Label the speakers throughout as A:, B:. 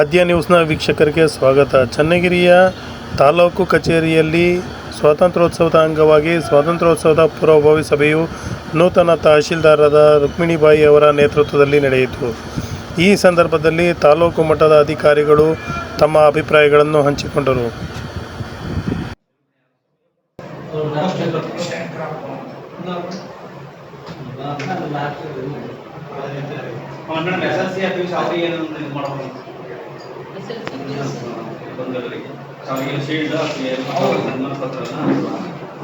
A: ಆದ್ಯ ನ್ಯೂಸ್ನ ವೀಕ್ಷಕರಿಗೆ ಸ್ವಾಗತ. ಚನ್ನಗಿರಿಯ ತಾಲೂಕು ಕಚೇರಿಯಲ್ಲಿ ಸ್ವಾತಂತ್ರ್ಯೋತ್ಸವದ ಅಂಗವಾಗಿ ಸ್ವಾತಂತ್ರ್ಯೋತ್ಸವದ ಪೂರ್ವಭಾವಿ ಸಭೆಯು ನೂತನ ತಹಶೀಲ್ದಾರರಾದ ರುಕ್ಮಿಣಿಬಾಯಿ ಅವರ ನೇತೃತ್ವದಲ್ಲಿ ನಡೆಯಿತು. ಈ ಸಂದರ್ಭದಲ್ಲಿ ತಾಲೂಕು ಮಟ್ಟದ ಅಧಿಕಾರಿಗಳು ತಮ್ಮ ಅಭಿಪ್ರಾಯಗಳನ್ನು ಹಂಚಿಕೊಂಡರು.
B: ಮೇಡಮ್ ಬಂದವರಿಗೆ ಅವರಿಗೆ ಶೀಲ್ಡ್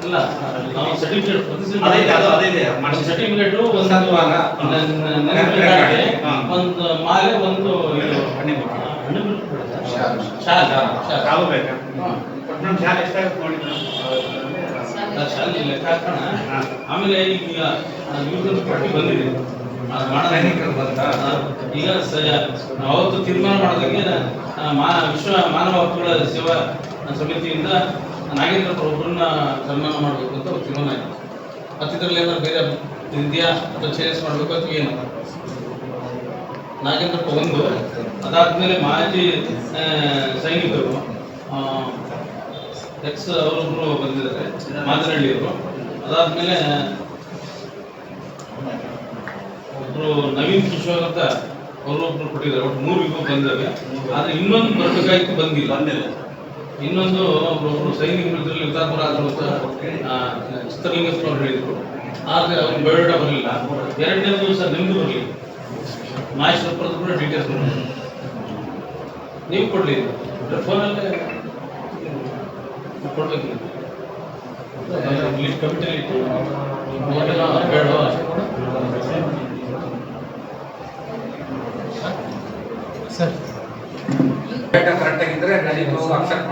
C: ಅಲ್ಲ ಸರ್ಟಿಫಿಕೇಟ್. ಸರ್ಟಿಫಿಕೇಟ್ ಒಂದು. ಒಂದು ಮಾಲೆ ಒಂದು
B: ಹಣ್ಣು.
C: ಹಣ್ಣು?
B: ಶಾಲ್.
C: ಶಾಲ್.
B: ಬೇಕಾ
C: ಹಾ.
B: ಮೇಡಮ್ ಶಾಲೆ ಎಷ್ಟಾಗುತ್ತೆ
C: ಶಾಲ್ ಲೆಕ್ಕ. ಆಮೇಲೆ ಈಗ ಯೂಸ್ ಬಂದಿದೆ.
B: ಸೈನಿಕರು ಬಂತಾ?
C: ಈಗ ಅವತ್ತು ತೀರ್ಮಾನ ಮಾಡೋದಕ್ಕೆ ಮಾ, ವಿಶ್ವ ಮಾನವ ಹಕ್ಕುಗಳ ಸೇವಾ ಸಮಿತಿಯಿಂದ ನಾಗೇಂದ್ರ ಒಬ್ಬರನ್ನ ಸನ್ಮಾನ ಮಾಡಬೇಕು ಅಂತ ತೀರ್ಮಾನ ಆಯಿತು. ಇದರಲ್ಲಿ ಏನಾದ್ರು ಬೇರೆ ಇದೆಯಾ ಅಥವಾ ಚೇಂಜಸ್ ಮಾಡಬೇಕು ಅಥವಾ ಏನು? ನಾಗೇಂದ್ರಪ್ಪ ಒಂದು. ಅದಾದ್ಮೇಲೆ ಮಾಜಿ ಸೈನಿಕರು ಎಕ್ಸ್ ಅವರೊಬ್ಬರು ಬಂದಿದ್ದಾರೆ ಮಾದನಹಳ್ಳಿಯವರು ಅದಾದ್ಮೇಲೆ ಒಬ್ರು ನವೀನ್ ಕಿಶೋರ್ ಅಂತ ಒಬ್ರು ಕೊಟ್ಟಿದ್ದಾರೆ. ಒಟ್ಟು ಮೂರು ಇವು ಬಂದಿದ್ದಾರೆ. ಆದ್ರೆ ಇನ್ನೊಂದು ಬರಬೇಕಾಗಿತ್ತು ಬಂದಿಲ್ಲ.
B: ಬಂದಿಲ್ಲ.
C: ಇನ್ನೊಂದು ಒಬ್ಬರು ಸೈನಿಕ ಮಿತ್ರರಲ್ಲಿ ಹುತಾತ್ಮರ ಆದ್ರು ಅಂತ ಅವ್ರು ಹೇಳಿದ್ರು. ಆದ್ರೆ ಅವ್ರು ಬೇಡ ಬರಲಿಲ್ಲ. ಎರಡನೇ ದಿವಸ ನಿಮ್ದು ಬರಲಿ. ಮಹೇಶ್ವರಪುರದ ಕೂಡ ಡೀಟೇಲ್ಸ್ ಬರಲಿ ನೀವು ಕೊಡ್ಲಿ. ಫೋನಲ್ಲೇ ಕೊಡ್ಬೇಕು. ಕಮಿಟಿಯಲ್ಲಿ ಇಟ್ಟು ಹೋಟೆಲ್ ಬೇಡವಾ
D: ಡೇಟಾ ಕರೆಕ್ಟ್ ಆಗಿದ್ರೆ ನೀವು ಅಕ್ಸೆಪ್ಟ್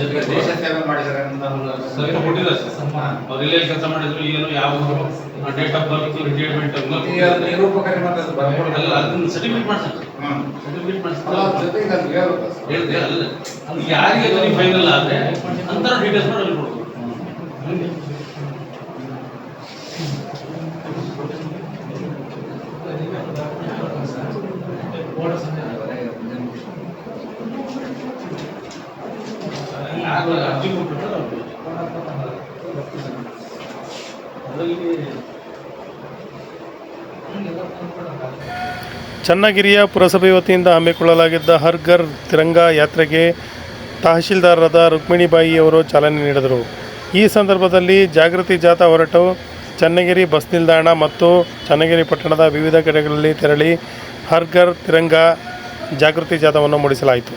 C: ಜೊತೆಗೆ
D: ದೇಶ ಸೇವೆ ಮಾಡಿದ್ದಾರೆ ಅಂತ
C: ಸರಿ ಕೊಟ್ಟಿದ್ದಾರೆ ಸರ್. ಎಲ್ಲೇ ಕೆಲಸ ಮಾಡಿದ್ರು ಏನು ಯಾವ ಡೇಟ್ ಆಫ್ ಬರ್ತ್ ರಿಟೈರ್ಮೆಂಟ್
D: ನಿರೂಪಕರಿ ಮತ್ತೆ
C: ಅದನ್ನ ಸರ್ಟಿಫಿಕೇಟ್ ಮಾಡ್ಸಕ್ಕೆ
D: ಹ್ಮ್.
C: ಸರ್ಟಿಫಿಕೇಟ್ ಮಾಡ್ಸಕ್ಕೆ
D: ಜೊತೆಗೆ ಸರ್.
C: ಅಲ್ಲ. ಅದು ಯಾರಿಗೆ ಫೈನಲ್ ಆದ್ರೆ ಅಂತರ ಡೀಟೇಲ್ಸ್ ಮಾಡಿ ಅಲ್ಲಿ ಕೊಡ್ಬೇಕು ಯಾರು ಅರ್ಜಿ ಕೊಟ್ಬಿಟ್ರೆ ಅವ್ರು ಅದ್ರಲ್ಲಿ
A: ಚನ್ನಗಿರಿಯ ಪುರಸಭೆ ವತಿಯಿಂದ ಹಮ್ಮಿಕೊಳ್ಳಲಾಗಿದ್ದ ಹರ್ ಘರ್ ತಿರಂಗಾ ಯಾತ್ರೆಗೆ ತಹಶೀಲ್ದಾರರಾದ ರುಕ್ಮಿಣಿಬಾಯಿ ಅವರು ಚಾಲನೆ ನೀಡಿದರು. ಈ ಸಂದರ್ಭದಲ್ಲಿ ಜಾಗೃತಿ ಜಾಥಾ ಹೊರಟು ಚನ್ನಗಿರಿ ಬಸ್ ನಿಲ್ದಾಣ ಮತ್ತು ಚನ್ನಗಿರಿ ಪಟ್ಟಣದ ವಿವಿಧ ಕಡೆಗಳಲ್ಲಿ ತೆರಳಿ ಹರ್ ಘರ್ ತಿರಂಗ ಜಾಗೃತಿ ಜಾಥಾವನ್ನು ಮೂಡಿಸಲಾಯಿತು.